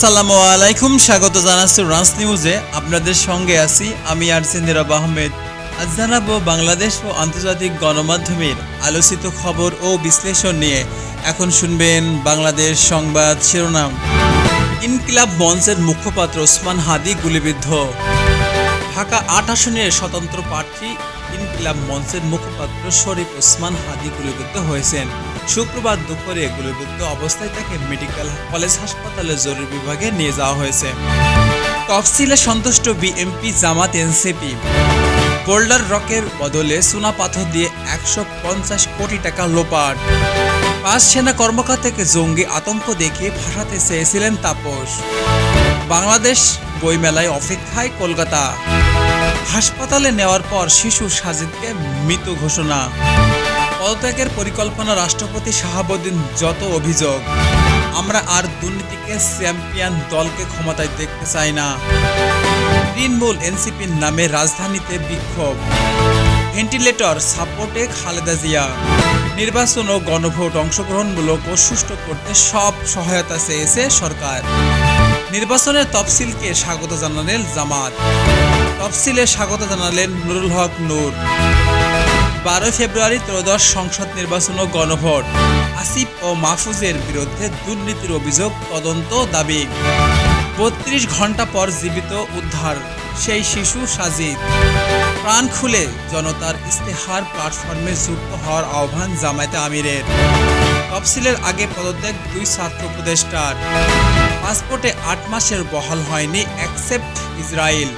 আসসালামু আলাইকুম, স্বাগত জানাচ্ছি রান্স নিউজে আপনাদের সঙ্গে আছি আমি আরসিন নীরব আহমেদ। আজ জানাব বাংলাদেশ ও আন্তর্জাতিক গণমাধ্যমের আলোচিত খবর ও বিশ্লেষণ নিয়ে। এখন শুনবেন বাংলাদেশ সংবাদ শিরোনাম। ইনকিলাব মঞ্চের মুখপাত্র ওসমান হাদি গুলিবিদ্ধ। ঢাকা আট আসনের স্বতন্ত্র প্রার্থী ইনকিলাব মঞ্চের মুখপাত্র শরীফ ওসমান হাদি গুলিবিদ্ধ হয়েছেন। শুক্রবার দুপুরে গুলিবিদ্ধ অবস্থায় তাকে মেডিকেল কলেজ হাসপাতালে জরুরি বিভাগে নিয়ে যাওয়া হয়েছে। তফসিলে সন্তুষ্ট বিএমপি জামাত এনসিপি। বোল্ডার রকের বদলে সোনা পাথর দিয়ে একশো পঞ্চাশ কোটি টাকা লোপাট। পাঁচ সেনা কর্মকর্তাকে জঙ্গি আতঙ্ক দেখিয়ে ভাসাতে চেয়েছিলেন তাপস। বাংলাদেশ বইমেলায় অপেক্ষায় কলকাতা। হাসপাতালে নেওয়ার পর শিশু সাজিদকে মৃত ঘোষণা। পদত্যাগের পরিকল্পনা রাষ্ট্রপতি শাহাবুদ্দিন যত অভিযোগ, আমরা আর দুর্নীতিকে চ্যাম্পিয়ন দলকে ক্ষমতায় দেখতে চাই না। তৃণমূল এনসিপির নামে রাজধানীতে বিক্ষোভ। ভেন্টিলেটর সাপোর্টে খালেদা জিয়া। নির্বাচন ও গণভোট অংশগ্রহণমূলক ও সুষ্ঠু করতে সব সহায়তা চেয়েছে সরকার। নির্বাচনের তফসিলকে স্বাগত জানালেন জামাত। তফসিলে স্বাগত জানালেন নুরুল হক নূর। বারোই ফেব্রুয়ারি ত্রয়োদশ সংসদ নির্বাচন ও গণভোট। আসিফ ও মাহফুজের বিরুদ্ধে দুর্নীতির অভিযোগ তদন্ত দাবি। বত্রিশ ঘণ্টা পর জীবিত উদ্ধার, সেই শিশু সাজিদ। প্রাণ খুলে জনতার ইস্তেহার প্ল্যাটফর্মে যুক্ত হওয়ার আহ্বান জামায়াতে আমিরের। তফসিলের আগে পদত্যাগ দুই ছাত্র উপদেষ্টার। পাসপোর্টে আট মাসের বহাল হয়নি অ্যাকসেপ্ট ইসরায়েল।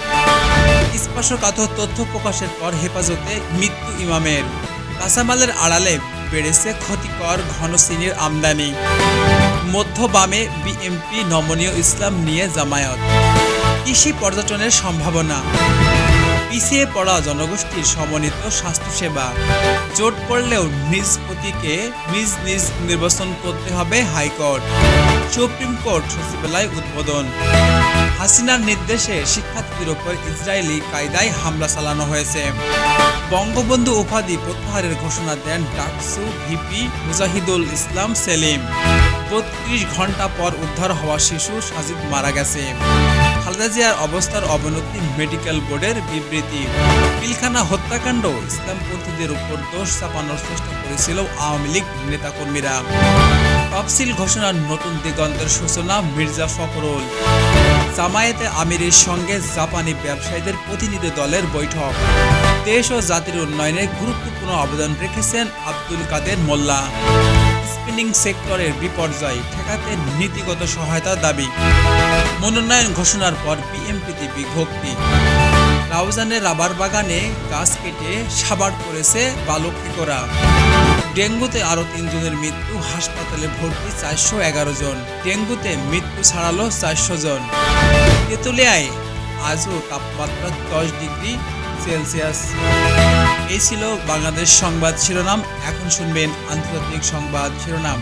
স্পর্শকাতর তথ্য প্রকাশের পর হেফাজতে মৃত্যু ইমামের। কাঁচামালের আড়ালে বেড়েছে ক্ষতিকর ঘন চিনির আমদানি। মধ্য বামে বিএমপি নমনীয় ইসলাম নিয়ে জামায়াত। কৃষি পর্যটনের সম্ভাবনা। পিছিয়ে পড়া জনগোষ্ঠীর সমন্বিত স্বাস্থ্যসেবা। জোট পড়লেও নিজ প্রতীকে নিজ নিজ নির্বাচন করতে হবে হাইকোর্ট। সুপ্রিম কোর্ট সচিবালয় উদ্বোধন। হাসিনার নির্দেশে শিক্ষার্থীদের ওপর ইসরায়েলি কায়দায় হামলা চালানো হয়েছে। বঙ্গবন্ধু উপাধি প্রত্যাহারের ঘোষণা দেন ডাকসু ভিপি মুজাহিদুল ইসলাম সেলিম। বত্রিশ ঘণ্টা পর উদ্ধার হওয়া শিশু সাজিদ মারা গেছে। খালেদা জিয়ার অবস্থার অবনতি মেডিকেল বোর্ডের বিবৃতি। পিলখানা হত্যাকাণ্ড ইসলামপন্থীদের উপর দোষ চাপানোর চেষ্টা করেছিল আওয়ামী লীগ নেতাকর্মীরা। তফসিল ঘোষণার নতুন দিগন্তের সূচনা মির্জা ফখরুল। জামায়াতে আমিরের সঙ্গে জাপানি ব্যবসায়ীদের প্রতিনিধি দলের বৈঠক। দেশ ও জাতির উন্নয়নে গুরুত্বপূর্ণ অবদান রেখেছেন আব্দুল কাদের মোল্লা। স্পিনিং সেক্টরের বিপর্যয় ঠেকাতে নীতিগত সহায়তা দাবি। মনোনয়ন ঘোষণার পর বিএমপিতে বিভক্তি। রাউজানের রাবার বাগানে গাছ কেটে সাবাড় করেছে বালকিকরা ডেঙ্গুতে আরও তিনজনের মৃত্যু, হাসপাতালে ভর্তি চারশো এগারো জন। ডেঙ্গুতে মৃত্যু ছাড়ালো চারশো জন। তেঁতুলিয়ায় আজও তাপমাত্রা দশ ডিগ্রি সেলসিয়াস। এই ছিল বাংলাদেশ সংবাদ শিরোনাম। এখন শুনবেন আন্তর্জাতিক সংবাদ শিরোনাম।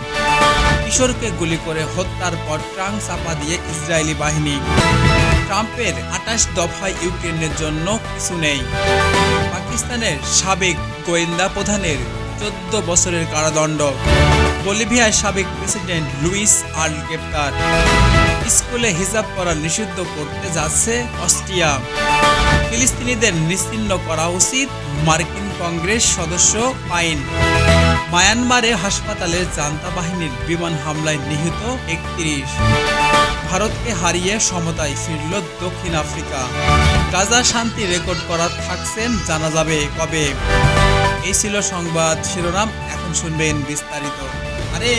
কিশোরকে গুলি করে হত্যার পর ট্রাং চাপা দিয়ে ইসরায়েলি বাহিনী। ট্রাম্পের আটাশ দফায় ইউক্রেনের জন্য কিছু নেই। পাকিস্তানের সাবেক গোয়েন্দা প্রধানের চোদ্দ বছরের কারাদণ্ড। বলিভিয়ার সাবেক প্রেসিডেন্ট লুইস আর্ল গ্রেপ্তার স্কুলে হিজাব করা নিষিদ্ধ করতে যাচ্ছে অস্ট্রিয়া। ফিলিস্তিনিদের নিশ্চিহ্ন করা উচিত মার্কিন কংগ্রেস সদস্য পাইন মায়ানমারে হাসপাতালে জান্তা বাহিনীর বিমান হামলায় নিহত একত্রিশ। ভারতকে হারিয়ে সমতায় ফিরল দক্ষিণ আফ্রিকা। গাজা শান্তি রেকর্ড করা থাকছেন, জানা যাবে কবে। এই ছিল সংবাদ শিরোনাম, এখন শুনবেন বিস্তারিত। আরে!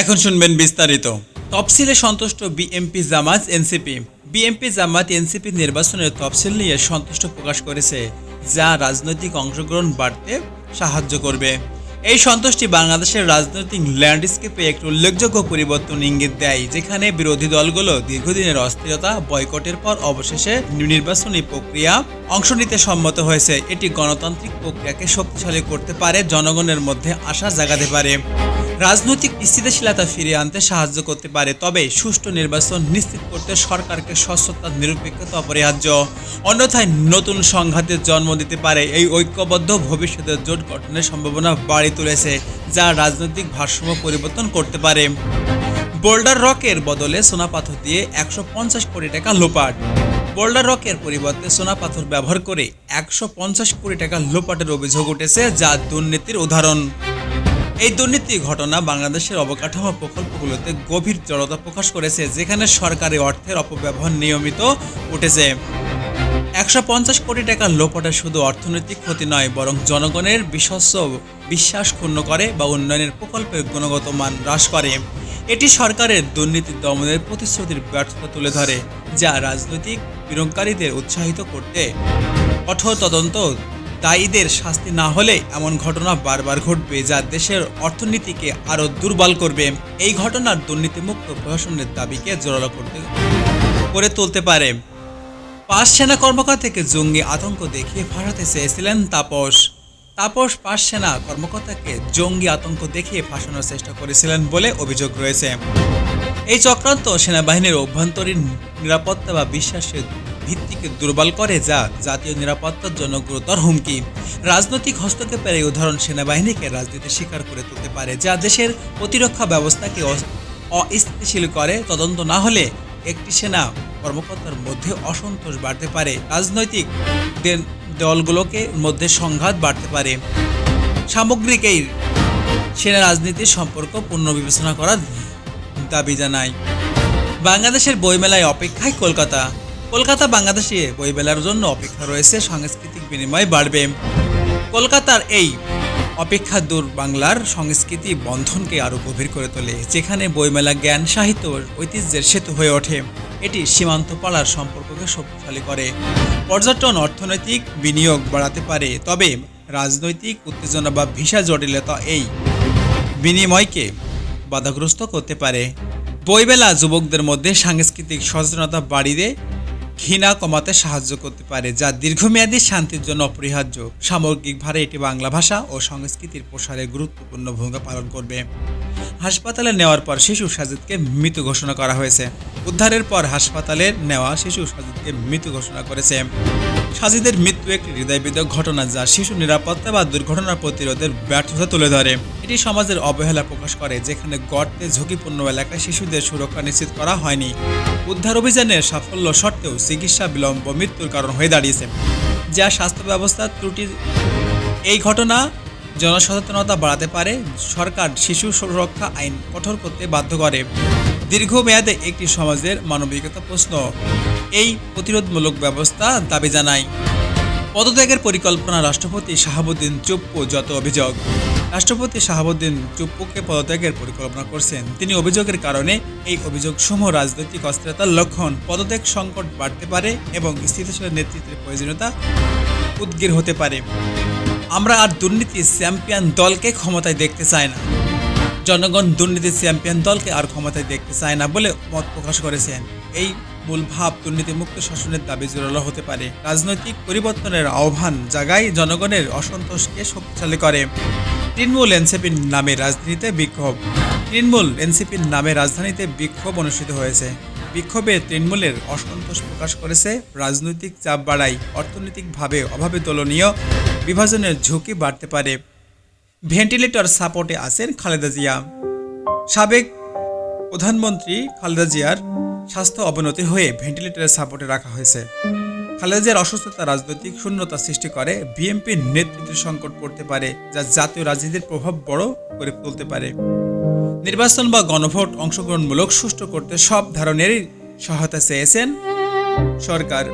এখন শুনবেন বিস্তারিত। তফসিলে সন্তুষ্ট BMP Jamaat NCP. BMP Jamaat NCP নির্বাচনের তফসিল নিয়ে সন্তুষ্ট প্রকাশ করেছে, যা রাজনৈতিক অংশগ্রহণ বাড়তে সাহায্য করবে। এই সন্তুষ্টি বাংলাদেশের রাজনৈতিক ল্যান্ডস্কেপে একটি উল্লেখযোগ্য পরিবর্তন ইঙ্গিত দেয়, যেখানে বিরোধী দলগুলো দীর্ঘদিনের অস্থিরতা, বয়কটের পর অবশেষে নির্বাচনী প্রক্রিয়া অংশ নিতে সম্মত হয়েছে। এটি গণতান্ত্রিক প্রক্রিয়াকে শক্তিশালী করতে পারে, জনগণের মধ্যে আশা জাগাতে পারে। রাজনৈতিক স্থিতিশীলতা ফিরিয়ে আনতে সাহায্য করতে পারে, তবে সুষ্ঠু নির্বাচন নিশ্চিত করতে সরকারকে স্বচ্ছতা, নিরপেক্ষতা অপরিহার্য। অন্যথায় নতুন সংঘাতের জন্ম দিতে পারে। এই ঐক্যবদ্ধ ভবিষ্যতের জোট গঠনের সম্ভাবনা বাড়ি তুলেছে, যা রাজনৈতিক ভারসাম্য পরিবর্তন করতে পারে। বোল্ডার রকের বদলে সোনা পাথর দিয়ে একশো পঞ্চাশ কোটি টাকা লোপাট। বোল্ডার রকের পরিবর্তে সোনা পাথর ব্যবহার করে একশো পঞ্চাশ কোটি টাকা লোপাটের অভিযোগ উঠেছে, যা দুর্নীতির উদাহরণ। এই দুর্নীতি ঘটনা বাংলাদেশের অবকাঠামো প্রকল্পগুলোতে গভীর জড়তা প্রকাশ করেছে, যেখানে সরকারি অর্থের অপব্যবহার নিয়মিত উঠেছে। একশো পঞ্চাশ কোটি টাকা লোপাটে শুধু অর্থনৈতিক ক্ষতি নয়, বরং জনগণের বিশ্বস্ত বিশ্বাস ক্ষুণ্ণ করে বা উন্নয়নের প্রকল্পের গুণগত মান হ্রাস করে। এটি সরকারের দুর্নীতি দমনের প্রতিশ্রুতির ব্যর্থতা তুলে ধরে, যা রাজনৈতিক বিরোধকারীদের উৎসাহিত করতে কঠোর তদন্ত, দায়ীদের শাস্তি না হলে এমন ঘটনা বারবার ঘটবে যা দেশের অর্থনীতিকে আরও দুর্বল করবে। এই ঘটনার দুর্নীতিমুক্ত প্রশাসনের দাবিকে জোরালো করতে করে তুলতে পারে। পাঁচ সেনা কর্মকর্তাকে জঙ্গি আতঙ্ক দেখিয়ে ফাঁসাতে চেয়েছিলেন তাপস। তাপস পাঁচ সেনা কর্মকর্তাকে জঙ্গি আতঙ্ক দেখিয়ে ফাঁসানোর চেষ্টা করেছিলেন বলে অভিযোগ রয়েছে। এই চক্রান্ত সেনাবাহিনীর অভ্যন্তরীণ নিরাপত্তা বা বিশ্বাসের ভিত্তিকে দুর্বল করে, যা জাতীয় নিরাপত্তার জন্য গুরুতর হুমকি। রাজনৈতিক হস্তক্ষেপের এই উদাহরণ সেনাবাহিনীকে রাজনীতি স্বীকার করে তুলতে পারে, যা দেশের প্রতিরক্ষা ব্যবস্থাকে অস্থিতিশীল করে। তদন্ত না হলে একটি সেনা কর্মকর্তার মধ্যে অসন্তোষ বাড়তে পারে। রাজনৈতিক দলগুলোকে মধ্যে সংঘাত বাড়তে পারে। সামগ্রিক এই সেনা রাজনীতির সম্পর্ক পুনর্বিবেচনা করার দাবি জানায়। বাংলাদেশের বইমেলায় অপেক্ষায় কলকাতা। কলকাতা বাংলাদেশে বইমেলার জন্য অপেক্ষা রয়েছে, সাংস্কৃতিক বিনিময় বাড়বে। কলকাতার এই অপেক্ষা দূর বাংলার সংস্কৃতি বন্ধনকে আরও গভীর করে তোলে, যেখানে বইমেলা, জ্ঞান, সাহিত্য ঐতিহ্যের সেতু হয়ে ওঠে। এটি সীমান্ত পাড়ার সম্পর্ককে শক্তিশালী করে। পর্যটন, অর্থনৈতিক বিনিয়োগ বাড়াতে পারে, তবে রাজনৈতিক উত্তেজনা বা ভিসা জটিলতা এই বিনিময়কে বাধাগ্রস্ত করতে পারে। বইবেলা যুবকদের মধ্যে সাংস্কৃতিক সচেতনতা বাড়িয়ে ঘৃণা কমাতে সাহায্য করতে পারে, যা দীর্ঘমেয়াদী শান্তির জন্য অপরিহার্য। সামগ্রিকভাবে এটি বাংলা ভাষা ও সংস্কৃতির প্রসারে গুরুত্বপূর্ণ ভূমিকা পালন করবে। হাসপাতালে নেওয়ার পর শিশু সাজিদকে মৃত ঘোষণা করা হয়েছে। উদ্ধারের পর হাসপাতালে নেওয়া শিশু সাজিদকে মৃত ঘোষণা করেছে। সাজিদের মৃত্যু একটি হৃদয়বিদক ঘটনা যা শিশু নিরাপত্তা বা দুর্ঘটনা প্রতিরোধের ব্যর্থতা তুলে ধরে। এটি সমাজের অবহেলা প্রকাশ করে, যেখানে গর্তে ঝুঁকিপূর্ণ এলাকায় শিশুদের সুরক্ষা নিশ্চিত করা হয়নি। উদ্ধার অভিযানের সাফল্য সত্ত্বেও চিকিৎসা বিলম্ব মৃত্যুর কারণ হয়ে দাঁড়িয়েছে। যা স্বাস্থ্য ব্যবস্থার ত্রুটি এই ঘটনা জনসচেতনতা বাড়াতে পারে। সরকার শিশু সুরক্ষা আইন কঠোর করতে বাধ্য করে। দীর্ঘমেয়াদে একটি সমাজের মানবিকতা প্রশ্ন। এই প্রতিরোধমূলক ব্যবস্থা দাবি জানায়। পদত্যাগের পরিকল্পনা রাষ্ট্রপতি শাহাবুদ্দিন চুপ্পু যত অভিযোগ। রাষ্ট্রপতি শাহাবুদ্দিন চুপ্পুকে পদত্যাগের পরিকল্পনা করছেন। তিনি অভিযোগের কারণে এই অভিযোগ সমূহ রাজনৈতিক অস্থিরতার লক্ষণ, পদত্যাগ সংকট বাড়তে পারে এবং স্থিতিশীল নেতৃত্বের প্রয়োজনীয়তা উদ্গীর হতে পারে। আমরা আর দুর্নীতির চ্যাম্পিয়ন দলকে ক্ষমতায় দেখতে চাই না। জনগণ দুর্নীতির চ্যাম্পিয়ন দলকে আর ক্ষমতায় দেখতে চায় না বলে মত প্রকাশ করেছেন। এই মূল ভাব দুর্নীতিমুক্ত শাসনের দাবি জোরালো হতে পারে। রাজনৈতিক পরিবর্তনের আহ্বান জাগায় জনগণের অসন্তোষকে শক্তিশালী করে। তৃণমূল এনসিপির নামে রাজধানীতে বিক্ষোভ। তৃণমূল এনসিপির নামে রাজধানীতে বিক্ষোভ অনুষ্ঠিত হয়েছে। বিক্ষোভে তৃণমূলের অসন্তোষ প্রকাশ করেছে রাজনৈতিক চাপ বাড়ায়, অর্থনৈতিকভাবে অভাবে দলনীয় বিভাজনের ঝুঁকি বাড়তে পারে। ভেন্টিলেটর সাপোর্টে আছেন খালেদা জিয়া। সাবেক প্রধানমন্ত্রী খালেদা জিয়ার স্বাস্থ্য অবনতি হয়ে ভেন্টিলেটরের সাপোর্টে রাখা হয়েছে। খালেদা জিয়ার অসুস্থতা, রাজনৈতিক শূন্যতা সৃষ্টি করে বিএনপির নেতৃত্বের সংকট পড়তে পারে, যা জাতীয় রাজনীতির প্রভাব বড় করে তুলতে পারে। নির্বাচন বা গণভোট অংশগ্রহণমূলক সুষ্ঠু করতে সব ধরনেরই সহায়তা চেয়েছেন সরকার।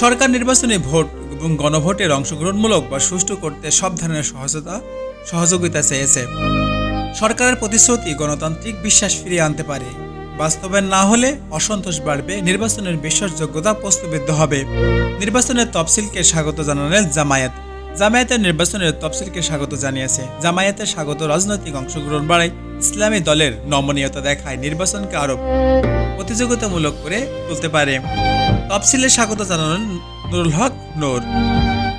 সরকার নির্বাচনে ভোট এবং গণভোটের অংশগ্রহণমূলক বা সুষ্ঠু করতে সব ধরনের সহজতা সহযোগিতা চেয়েছে। সরকারের প্রতিশ্রুতি গণতান্ত্রিক বিশ্বাস ফিরিয়ে আনতে পারে। বাস্তবায়ন না হলে অসন্তোষ বাড়বে, নির্বাচনের বিশ্বাসযোগ্যতা প্রশ্নবিদ্ধ হবে। নির্বাচনের তফসিলকে স্বাগত জানালেন জামায়াত। জামায়াতের নির্বাচনের তফসিলকে স্বাগত জানিয়েছে। জামায়াতের স্বাগত রাজনৈতিক অংশগ্রহণ বাড়ায় ইসলামী দলের নমনীয়তা দেখায় নির্বাচনকে আরও প্রতিযোগিতামূলক করে তুলতে পারে। তফসিলে স্বাগত জানালেন নুরুল হক নূর।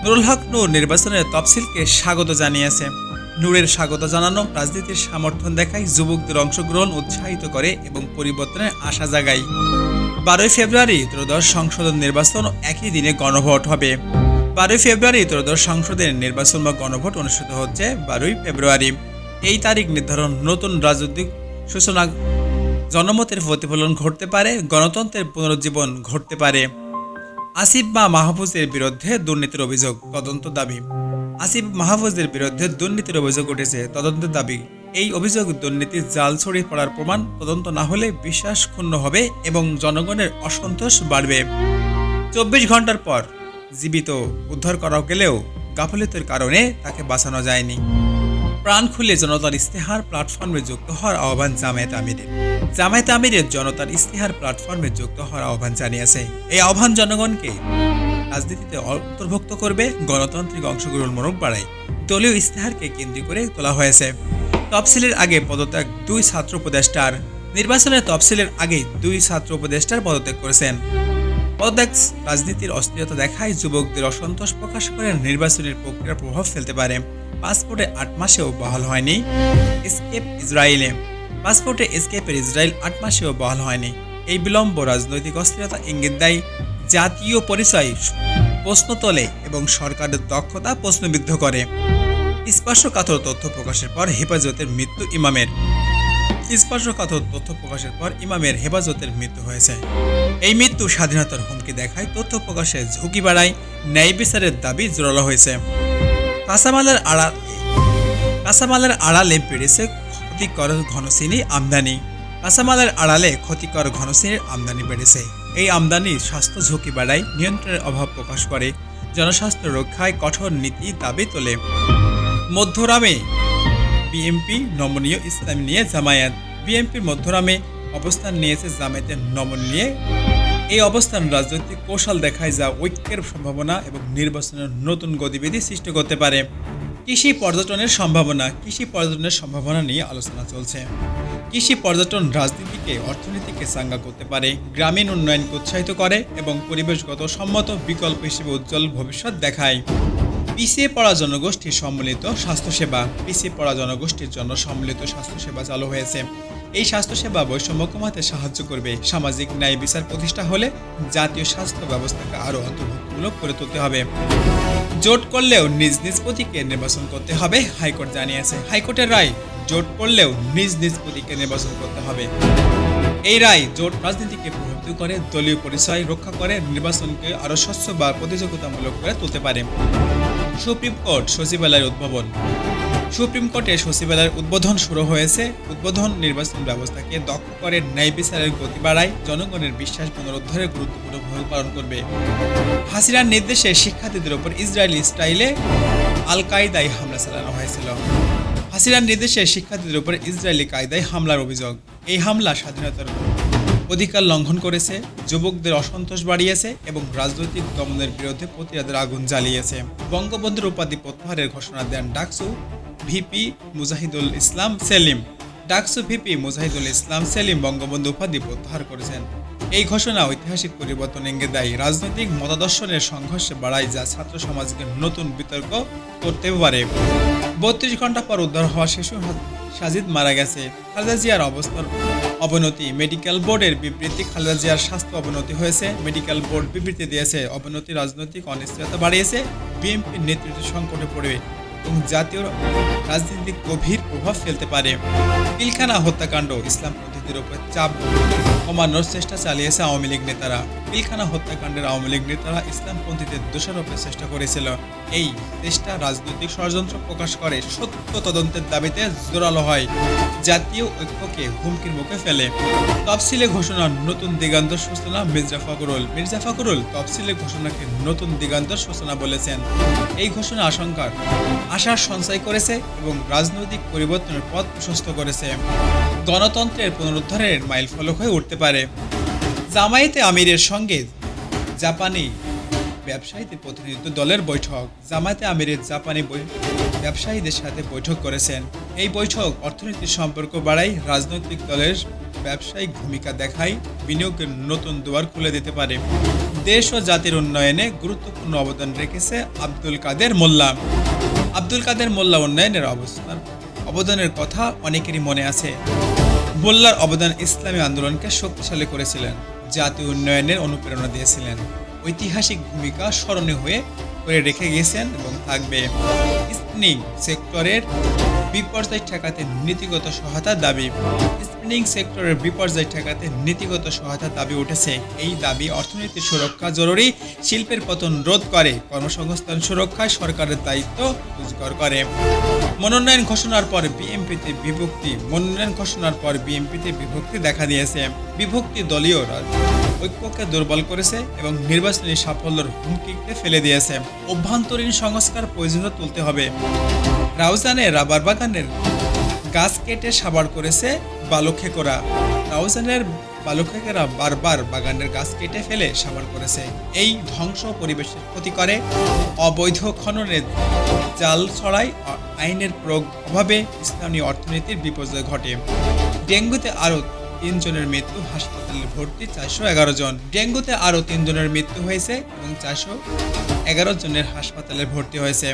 নুরুল হক নূর নির্বাচনের তফসিলকে স্বাগত জানিয়েছে। নূরের স্বাগত জানানো, রাজনীতির সমর্থন দেখায় যুবকদের অংশগ্রহণ উৎসাহিত করে এবং পরিবর্তনের আশা জাগায়। বারোই ফেব্রুয়ারি ত্রয়োদশ সংসদ নির্বাচন একই দিনে গণভোট হবে। বারোই ফেব্রুয়ারি ত্রয়োদশ সংসদের নির্বাচন বা গণভোট অনুষ্ঠিত হচ্ছে বারোই ফেব্রুয়ারি। এই তারিখ নির্ধারণ নতুন রাজনৈতিক সূচনা। জনমতের প্রতিফলন ঘটতে পারে, গণতন্ত্রের পুনরুজ্জীবন ঘটতে পারে। আসিফ বা মাহফুজের বিরুদ্ধে দুর্নীতির অভিযোগ, তদন্ত দাবি। আসিফ মাহফুজের বিরুদ্ধে দুর্নীতির অভিযোগ উঠেছে তদন্তের দাবি। এই অভিযোগ দুর্নীতির জাল ছড়িয়ে পড়ার প্রমাণ তদন্ত না হলে বিশ্বাস ক্ষুণ্ণ হবে এবং জনগণের অসন্তোষ বাড়বে। চব্বিশ ঘণ্টার পর জীবিত উদ্ধার করা গেলেও গাফলিতের কারণে তাকে বাঁচানো যায়নি। প্রাণ খুলে জনতার ইস্তেহার প্ল্যাটফর্মে যুক্ত হওয়ার আহ্বান জামায়াত আমিরের। জামায়াত আমিরের জনতার ইস্তেহার প্ল্যাটফর্মে যুক্ত হওয়ার আহ্বান জানিয়েছে। এই আহ্বান জনগণকে রাজনীতিতে অন্তর্ভুক্ত করবে গণতান্ত্রিক অংশগ্রহণ অংশগ্রহণমূলক বাড়ায় দলীয় ইস্তেহারকে কেন্দ্র করে তোলা হয়েছে। তফসিলের আগে পদত্যাগ দুই ছাত্র উপদেষ্টার, নির্বাচনের তফসিলের আগে দুই ছাত্র উপদেষ্টার পদত্যাগ করেছেন। পদত্যাগ রাজনীতির অস্থিরতা দেখায় যুবকদের অসন্তোষ প্রকাশ করে নির্বাচনের প্রক্রিয়ার প্রভাব ফেলতে পারে। পাসপোর্টে আট মাসেও বহাল হয়নি। এসকেপ ইসরায়েলে। পাসপোর্টে এসকেপের ইসরায়েল আট মাসেও বহাল হয়নি। এই বিলম্ব রাজনৈতিক অস্থিরতা ইঙ্গিত দেয় জাতীয় পরিচয়, প্রশ্ন তোলে এবং সরকারের দক্ষতা প্রশ্নবিদ্ধ করে। স্পর্শকাতর তথ্য প্রকাশের পর হেফাজতের মৃত্যু ইমামের। স্পর্শকাতর তথ্য প্রকাশের পর ইমামের হেফাজতের মৃত্যু হয়েছে। এই মৃত্যু স্বাধীনতার হুমকি দেখায়, তথ্য প্রকাশের ঝুঁকি বাড়ায় ন্যায় বিচারের দাবি জোরালো হয়েছে। কাঁচামালের আড়াল কাঁচামালের আড়ালে বেড়েছে ক্ষতিকর ঘনশ্রেণী আমদানি। কাঁচামালের আড়ালে ক্ষতিকর ঘনশ্রেণীর আমদানি বেড়েছে। এই আমদানি স্বাস্থ্য ঝুঁকি বাড়ায় নিয়ন্ত্রণের অভাব প্রকাশ করে। জনস্বাস্থ্য রক্ষায় কঠোর নীতি দাবি তোলে। মধ্যরামে বিএমপি নমনীয় ইসলাম নিয়ে জামায়াত। বিএনপির মধ্যরামে অবস্থান নিয়েছে জামায়াতের নমনীয়। এই অবস্থান রাজনৈতিক কৌশল দেখায় যা ঐক্যের সম্ভাবনা এবং নির্বাচনের নতুন গতিবিধি সৃষ্টি করতে পারে। কৃষি পর্যটনের সম্ভাবনা, কৃষি পর্যটনের সম্ভাবনা নিয়ে আলোচনা চলছে। কৃষি পর্যটন রাজনীতিকে, অর্থনীতিকে চাঙ্গা করতে পারে, গ্রামীণ উন্নয়নকে উৎসাহিত করে এবং পরিবেশগত সম্মত বিকল্প হিসেবে উজ্জ্বল ভবিষ্যৎ দেখায়। পিছিয়ে পড়া জনগোষ্ঠীর সম্মিলিত স্বাস্থ্যসেবা, পিছিয়ে পড়া জনগোষ্ঠীর জন্য সম্মিলিত স্বাস্থ্যসেবা চালু হয়েছে। এই স্বাস্থ্যসেবা বৈষম্য কমাতে সাহায্য করবে সামাজিক ন্যায় বিচার প্রতিষ্ঠা হলে জাতীয় স্বাস্থ্য ব্যবস্থাকে আরও অন্তর্ভুক্তমূলক করে তুলতে হবে। জোট করলেও নিজ নিজ প্রতীকে নির্বাচন করতে হবে, হাইকোর্ট জানিয়েছে। হাইকোর্টের রায়, জোট করলেও নিজ নিজ প্রতীকে নির্বাচন করতে হবে। এই রায় জোট রাজনীতিকে প্রভাবিত করে, দলীয় পরিচয় রক্ষা করে, নির্বাচনকে আরও স্বচ্ছ বা প্রতিযোগিতামূলক করে তুলতে পারে। সুপ্রিম কোর্ট সচিবালয়ের উদ্ভাবন। সুপ্রিম কোর্টে সচিবালয়ের উদ্বোধন শুরু হয়েছে। উদ্বোধন নির্বাচন ব্যবস্থাকে দক্ষ করে ন্যায় বিচারের গতি বাড়ায় জনগণের বিশ্বাস পুনরুদ্ধারে গুরুত্বপূর্ণ ভূমিকা পালন করবে। হাসিনার নির্দেশে শিক্ষার্থীদের উপর ইসরায়েলি স্টাইলে আল কায়দায় হামলা চালানো হয়েছিল। হাসিনার নির্দেশে শিক্ষার্থীদের উপর ইসরায়েলি কায়দায় হামলার অভিযোগ। এই হামলা স্বাধীনতার অধিকার লঙ্ঘন করেছে, যুবকদের অসন্তোষ বাড়িয়েছে এবং রাজনৈতিক দমনের বিরুদ্ধে প্রতিরাদের আগুন জ্বালিয়েছে। বঙ্গবন্ধুর উপাধি প্রত্যাহারের ঘোষণা দেন ডাকসু ভিপি মুজাহিদুল ইসলাম সেলিম। ডাকসু ভিপি মুজাহিদুল ইসলাম সেলিম বঙ্গবন্ধু উপাধি প্রত্যাহার করেছেন। এই ঘোষণা ঐতিহাসিক পরিবর্তন ইঙ্গিত দেয়। রাজনৈতিক মতাদর্শনের সংঘর্ষে বাড়ায় যা ছাত্র সমাজকে নতুন বিতর্ক করতে পারে। বত্রিশ ঘণ্টা পর উদ্ধার হওয়া শিশু সাজিদ মারা গেছে। খালেদা জিয়ার অবস্থার অবনতি। মেডিকেল বোর্ডের বিবৃতি, খালেদা জিয়ার স্বাস্থ্য অবনতি হয়েছে। মেডিকেল বোর্ড বিবৃতি দিয়েছে, অবনতি রাজনৈতিক অনিশ্চয়তা বাড়িয়েছে, বিএনপির নেতৃত্ব সংকটে পড়বে এবং জাতীয় রাজনীতিতে গভীর প্রভাব ফেলতে পারে। পিলখানা হত্যাকাণ্ড, ইসলাম পদ্ধতির উপর চাপ কমানোর চেষ্টা চালিয়েছে আওয়ামী লীগ নেতারা। পিলখানা হত্যাকাণ্ডের আওয়ামী লীগ নেতারা ইসলামপন্থীদের দোষারোপের চেষ্টা করেছিল। এই চেষ্টা রাজনৈতিক ষড়যন্ত্র প্রকাশ করে, সত্য তদন্তের দাবিতে জোরালো হয়। জাতীয় ঐক্যকে হুমকির মুখে ফেলে। তফসিলে ঘোষণা নতুন দিগান্ত সূচনা মির্জা ফখরুল। মির্জা ফখরুল তফসিলে ঘোষণাকে নতুন দিগান্ত সূচনা বলেছেন। এই ঘোষণা আশঙ্কার। আশার সঞ্চয় করেছে এবং রাজনৈতিক পরিবর্তনের পথ প্রশস্ত করেছে। গণতন্ত্রের পুনরুদ্ধারের মাইল ফলক হয়ে উঠতে পারে। জামায়াতে আমিরের সঙ্গে জাপানি ব্যবসায়ীদের প্রতিনিধিত্ব দলের বৈঠক। জামায়াতে আমিরের জাপানি ব্যবসায়ীদের সাথে বৈঠক করেছেন। এই বৈঠক অর্থনীতির সম্পর্ক বাড়ায় রাজনৈতিক দলের ব্যবসায়িক ভূমিকা দেখায়, বিনিয়োগের নতুন দুয়ার খুলে দিতে পারে। দেশ ও জাতির উন্নয়নে গুরুত্বপূর্ণ অবদান রেখেছে আব্দুল কাদের মোল্লা। আব্দুল কাদের মোল্লা উন্নয়নের অবস্থান অবদানের কথা অনেকেরই মনে আছে। মোল্লার অবদান ইসলামী আন্দোলনকে শক্তিশালী করেছিলেন, জাতীয় উন্নয়নের অনুপ্রেরণা দিয়েছিলেন। ঐতিহাসিক ভূমিকা স্মরণীয় হয়ে করে রেখে গিয়েছেন এবং থাকবে। স্পিনিং সেক্টরের বিপর্যয় ঠেকাতে নীতিগত সহায়তার দাবি। স্পিনিং সেক্টরের বিপর্যয় ঠেকাতে নীতিগত সহায়তার দাবি উঠেছে। এই দাবি অর্থনৈতিক সুরক্ষা জরুরি, শিল্পের পতন রোধ করে, কর্মসংস্থান সুরক্ষায় সরকারের দায়িত্ব রোজগার করে। মনোনয়ন ঘোষণার পর বিএনপিতে বিভক্তি, মনোনয়ন ঘোষণার পর বিএনপিতে বিভক্তি দেখা দিয়েছে। বিভক্তি দলীয় ঐক্যকে দুর্বল করেছে এবং নির্বাচনী সাফল্যের হুমকিতে ফেলে দিয়েছে। অভ্যন্তরীণ সংস্কার প্রয়োজনীয় তুলতে হবে। রাউজানে রাবার বাগানের গাছ কেটে সাবার করেছে বালুখেকোরা। রাউজানের বালুখেকেরা বারবার বাগানের গাছ কেটে ফেলে সাবার করেছে। এই ধ্বংস পরিবেশের ক্ষতি করে। অবৈধ খননের জাল ছড়াই আ- আইনের প্রয়োগ অভাবে স্থানীয় অর্থনীতির বিপর্যয় ঘটে। ডেঙ্গুতে আরও তিনজনের মৃত্যু, হাসপাতালে ভর্তি চারশো এগারো জন। ডেঙ্গুতে আরও তিনজনের মৃত্যু হয়েছে এবং চারশো এগারো জনের হাসপাতালে ভর্তি হয়েছে।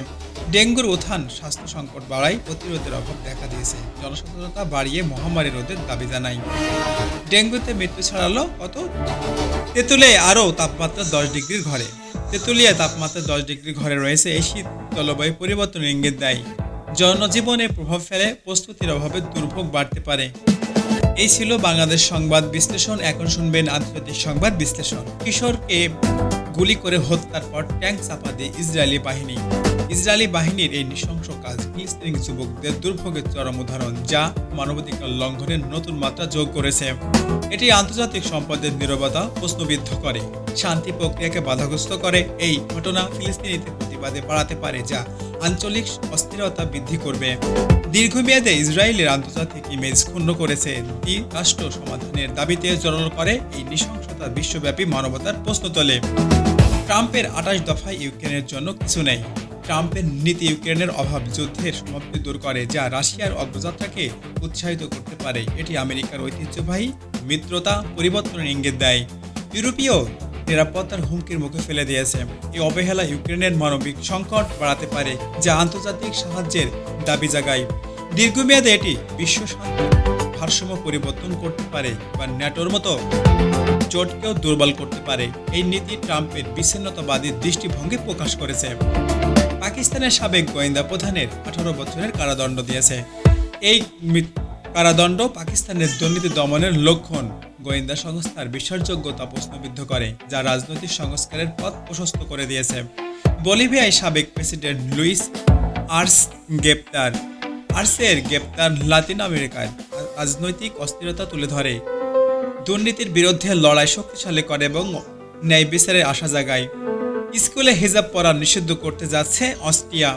ডেঙ্গুর উত্থান স্বাস্থ্য সংকট বাড়ায় প্রতিরোধের অভাব দেখা দিয়েছে। জনসচেতনতা বাড়িয়ে মহামারী রোধের দাবি জানাই ডেঙ্গুতে মৃত্যু ছাড়ালো কত? তেঁতুলে আরও তাপমাত্রা দশ ডিগ্রির ঘরে। তেঁতুলিয়া তাপমাত্রা দশ ডিগ্রি ঘরে রয়েছে এই শীত জলবায়ু পরিবর্তন ইঙ্গিত দেয়। জনজীবনে প্রভাব ফেলে প্রস্তুতির অভাবে দুর্ভোগ বাড়তে পারে। এই ছিল বাংলাদেশ সংবাদ বিশ্লেষণ। এখন শুনবেন আন্তর্জাতিক সংবাদ বিশ্লেষণ। কিশোরকে গুলি করে হত্যার পর ট্যাঙ্ক চাপা দিয়ে ইসরায়েলি বাহিনী। ইসরায়েলি বাহিনীর এই নৃশংস কাজ ফিলিস্তিনি যুবকদের দুর্ভোগের চরম উদাহরণ, যা মানবাধিকার লঙ্ঘনের নতুন মাত্রা যোগ করেছে। এটি আন্তর্জাতিক সম্পদের নিরবতা প্রশ্নবিদ্ধ করে। শান্তি প্রক্রিয়াকে বাধাগ্রস্ত করে। এই ঘটনা ফিলিস্তিনিদের প্রতিবাদে বাড়াতে পারে, যা আঞ্চলিক অস্থিরতা বৃদ্ধি করবে। দীর্ঘমেয়াদে ইসরায়েলের আন্তর্জাতিক ইমেজ ক্ষুণ্ণ করেছে। দ্বি রাষ্ট্র সমাধানের দাবিতে জড়ো করে এই নৃশংসতা বিশ্বব্যাপী মানবতার প্রশ্ন তোলে ট্রাম্পের আঠাশ দফায় ইউক্রেনের জন্য কিছু নেই। ট্রাম্পের নীতি ইউক্রেনের অভাব যুদ্ধের সমাপ্তি দূর করে, যা রাশিয়ার অগ্রযাত্রাকে উৎসাহিত করতে পারে। এটি আমেরিকার ঐতিহ্যবাহী মিত্রতা পরিবর্তনের ইঙ্গিত দেয়। ইউরোপীয় নিরাপত্তার হুমকির মুখে ফেলে দিয়েছে। এই অবহেলা ইউক্রেনের মানবিক সংকট বাড়াতে পারে, যা আন্তর্জাতিক সাহায্যের দাবি জাগায়। দীর্ঘমেয়াদে এটি বিশ্ব শান্তির ভারসাম্য পরিবর্তন করতে পারে বা ন্যাটোর মতো জোটকেও দুর্বল করতে পারে। এই নীতি ট্রাম্পের বিচ্ছিন্নতাবাদী দৃষ্টিভঙ্গি প্রকাশ করেছে। পাকিস্তানের সাবেক গোয়েন্দা প্রধানের আঠারো বছরের কারাদণ্ড দিয়েছে। এই কারাদণ্ড পাকিস্তানের দুর্নীতি দমনের লক্ষণ। গোয়েন্দা সংস্থার বিশ্বাসযোগ্যতা প্রশ্নবিদ্ধ করে, যা রাজনৈতিক সংস্কারের পথ প্রশস্ত করে দিয়েছে। বলিভিয়ায় সাবেক প্রেসিডেন্ট লুইস আর্স গ্রেপ্তার। আর্সের গ্রেপ্তার লাতিন আমেরিকায় রাজনৈতিক অস্থিরতা তুলে ধরে। দুর্নীতির বিরুদ্ধে লড়াই শক্তিশালী করে এবং ন্যায় বিচারের আশা জাগায়। স্কুলে হিজাব পরা নিষিদ্ধ করতে যাচ্ছে অস্ট্রিয়া।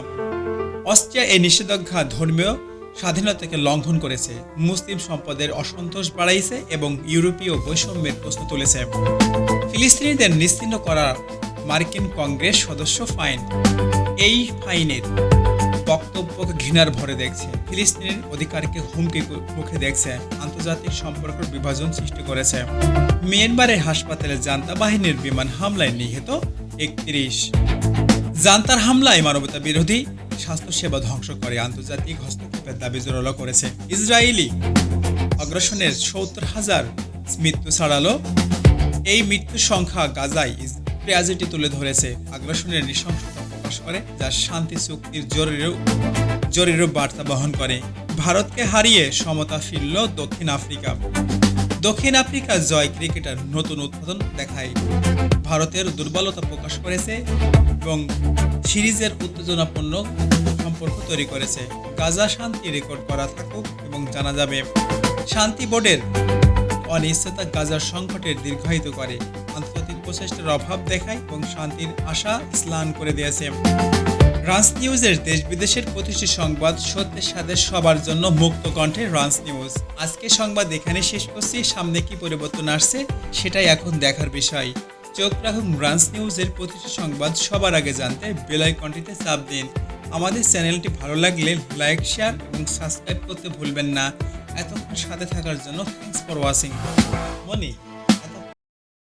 অস্ট্রিয়া এই নিষেধাজ্ঞা ধর্মীয় স্বাধীনতাকে লঙ্ঘন করেছে, মুসলিম সম্পদের অসন্তোষ বাড়াইছে এবং ইউরোপীয় বৈষম্যের প্রশ্ন তুলেছে। ফিলিস্তিনিদের নিশ্চিহ্ন করা মার্কিন কংগ্রেস সদস্য ফাইন। এই ফাইনের বক্তব্যকে ঘৃণার ভরে দেখছে। ফিলিস্তিনের অধিকারকে হুমকি মুখে দেখছে। আন্তর্জাতিক সম্পর্ক বিভাজন সৃষ্টি করেছে। মিয়ানমারের হাসপাতালে জান্তা বাহিনীর বিমান হামলায় নিহত একত্রিশ। জান্তার হামলায় মানবতা বিরোধী স্বাস্থ্যসেবা ধ্বংস করে আন্তর্জাতিক হস্তক্ষেপের দাবি জোরালো করেছে ইসরায়েলি। অগ্রাসনের সত্তর হাজার মৃত্যু ছাড়ালো এই মৃত্যুর সংখ্যা গাজায় ট্র্যাজেডি তুলে ধরেছে। আগ্রাসনের নৃশংসতা প্রকাশ করে, যা শান্তি চুক্তির জরুরি জরুরি বার্তা বহন করে। ভারতকে হারিয়ে সমতা ফিরল দক্ষিণ আফ্রিকা। দক্ষিণ আফ্রিকা জয় ক্রিকেটার নতুন উৎপাদন দেখায়। ভারতের দুর্বলতা প্রকাশ করেছে এবং সিরিজের উত্তেজনাপূর্ণ সম্পর্ক তৈরি করেছে। গাজা শান্তি রেকর্ড করা থাকুক এবং জানা যাবে, শান্তি বোর্ডের অনিশ্চয়তা গাজার সংকটের দীর্ঘায়িত করে। আন্তর্জাতিক প্রচেষ্টার অভাব দেখায় এবং শান্তির আশা স্নান করে দিয়েছে। রান্স নিউজের দেশ বিদেশের প্রতিটি সংবাদ সত্যের সাথে সবার জন্য মুক্ত কণ্ঠে রান্স নিউজ আজকে সংবাদ এখানে শেষ করছি। সামনে কি পরিবর্তন আসছে সেটাই এখন দেখার বিষয়। চোখ রাখুন রান্স নিউজের প্রতিটি সংবাদ সবার আগে জানতে বেলাইকনটিতে চাপ দিন। আমাদের চ্যানেলটি ভালো লাগলে লাইক শেয়ার এবং সাবস্ক্রাইব করতে ভুলবেন না। এতক্ষণ সাথে থাকার জন্য থ্যাংকস ফর ওয়াচিং মনি